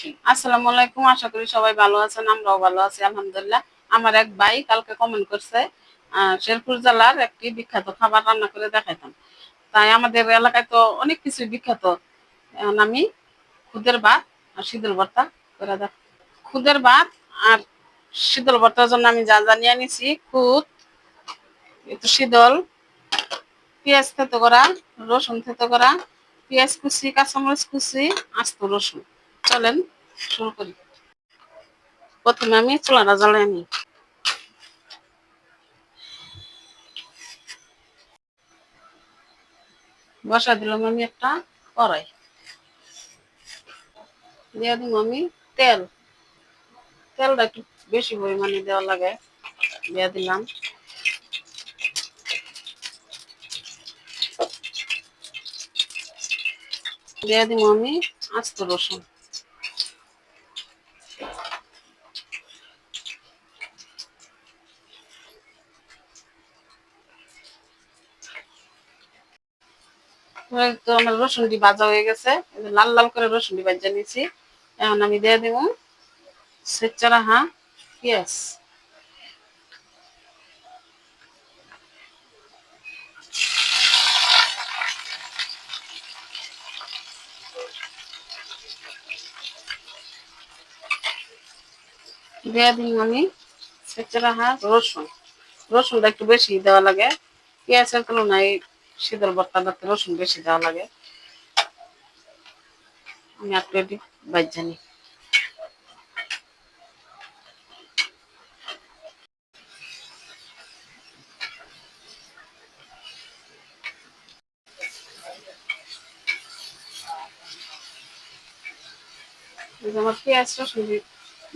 দেখেন আসসালামু আলাইকুম, আশা করি সবাই ভালো আছেন, আমরাও ভালো আছি, আলহামদুলিল্লাহ। আমার এক ভাই কালকে কমেন্ট করছে শেরপুর জেলার একটি বিখ্যাত খাবার রান্না করে দেখাইতাম। তাই আমাদের এলাকায় তো অনেক কিছু বিখ্যাত। আমি খুদের ভাত আর শীতল ভর্তা করে দেখ খুদের ভাত আর শীতল ভর্তার জন্য আমি যা যা নিয়ে নিছি খুদ একটু শীতল পেঁয়াজ থেতো করা, রসুন থেতো করা, পেঁয়াজ কুচি, কাঁচামরিচ কুচি, আস্ত রসুন। চলেন, শুরু করি। প্রথমে আমি চুলাটা জ্বালাই নিই। বসা দিলাম আমি একটা কড়াই। দিয়ে দিব আমি তেল। তেলটা একটু বেশি পরিমাণে দেওয়া লাগে। দিয়ে দিলাম। দিয়ে দিব আমি আস্ত রসুন। তো আমার রসুনটি ভাজা হয়ে গেছে। লাল লাল করে রসুনটি ভাজা নিয়েছি। এখন আমি দিয়ে দিব সেচারা হা পেঁয়াজ। দিয়ে দিন আমি সেচারা হা রসুন। রসুনটা একটু বেশি দেওয়া লাগে। পেঁয়াজের তুলনায় শীতল ভর্তাটাতে রসুন বেশি দেওয়া লাগে। আমি বাজ্যা নিই এই আমার পেঁয়াজ রসুন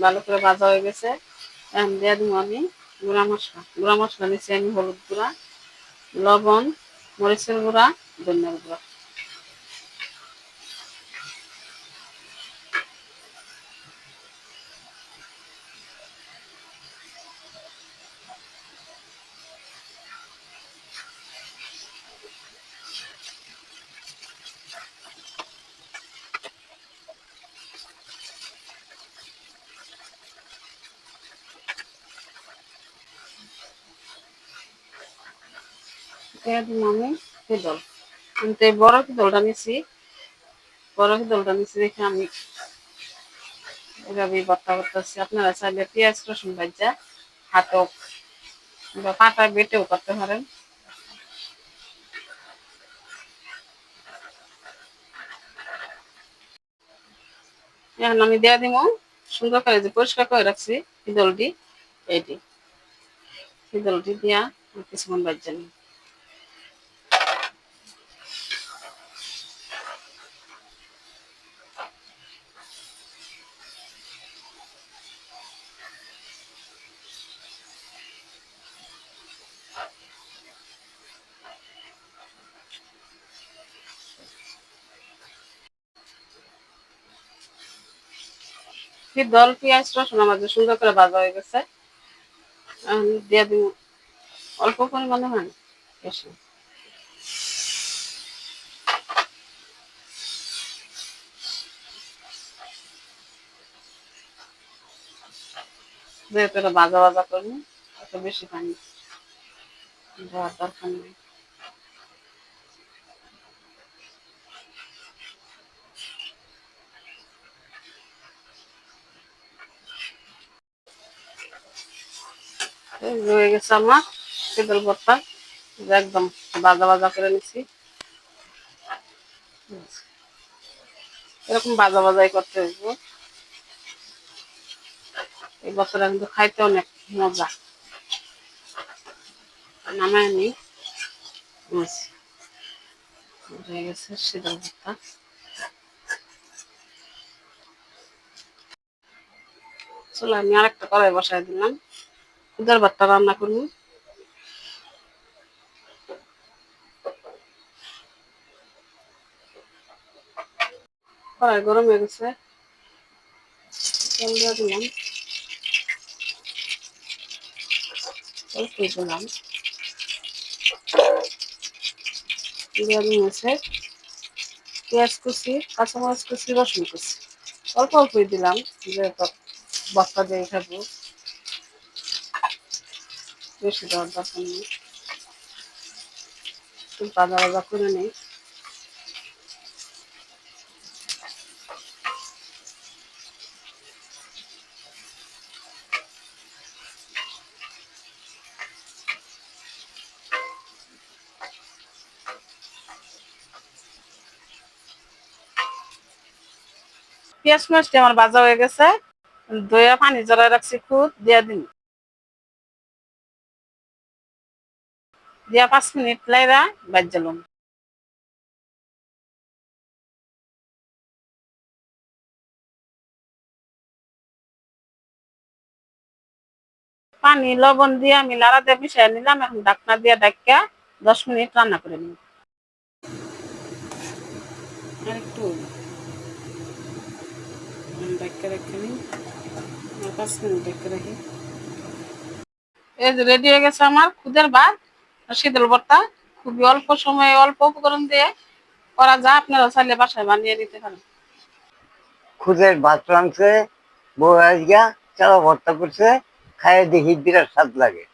ভালো করে ভাজা হয়ে গেছে। এখন দিয়ে আমি গুঁড়া মশলা। গুঁড়া মশলা নিচ্ছি আমি হলুদ গুঁড়া, লবণ মরিচের গুঁড়া ধনিয়ার গুঁড়া। দিব আমি পিদল কিন্তু এই বড় পিদলটা নিছি। বড় পিদলটা নিছি দেখে আমি এভাবেই ভর্তা করতেছি। আপনারা চাইলে পেঁয়াজ, রসুন ভাজা, হাতক বা পাটায় বেটেও করতে পারেন। এখন আমি দিয়ে দিব। সুন্দর করে যে পরিষ্কার করে রাখছি পিদলটি এইটি। পিদলটি দিয়া কিছুক্ষণ বাজ্যা নিই দল পেঁয়াজ রসুন আমাদের সুন্দর করে ভাজা হয়ে গেছে। দিয়ে দিব। অল্প পরিমাণে হয় বেশি। যেহেতু এটা ভাজা ভাজা করব এত বেশি পানি দরকার নেই। হয়ে গেছে আমার। শীতল ভর্তা একদম বাজা বাজা করে নিছি। এরকম বাজা বাজাই করতে হইব। এই বছরটা কিন্তু খাইতে অনেক মজা। নামায় নি। হয়ে গেছে শীতল ভর্তা চলো আমি আরেকটা কড়াই বসাই দিলাম। খুদার ভাতটা রান্না করব। কড়াই গরম হয়ে গেছে। দিলাম। দিলাম। পেঁয়াজ কুচি, কাঁচামরিচ কুচি, রসুন কুচি। অল্প অল্পই দিলাম, যেহেতু বস্তা দিয়ে খাব। বেশি দেওয়ার দরকার নেই একটু ভাজা ভাজা করে নেই। পেঁয়াজ মাছটি আমার ভাজা হয়ে গেছে। দইয়া পানি জড়াই রাখছি খুদ দিয়া দিন। দিয়া পাঁচ মিনিট লাইরা বাজ্যালাম পানি লবণ দিয়ে আমি লাড়া দিয়ে মিশিয়ে নিলাম এখন ঢাকনা দিয়ে ডাক্কা দশ মিনিট রান্না করে আর একটু ডাক্কা রেখে নিই। পাঁচ মিনিট রাখি। এই যে রেডি হয়ে গেছে আমার খুদের ভাত। শীতল ভর্তা খুবই অল্প সময়ে অল্প উপকরণ দিয়ে করা যায়, আপনারা চাইলে বাসায় বানিয়ে নিতে পারেন। খুদের ভাত রাঁধছে চালা ভর্তা করছে, খায় দেখি বিরাট স্বাদ লাগে।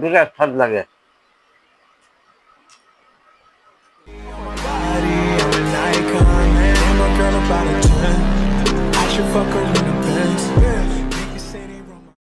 বিরাট স্বাদ লাগে।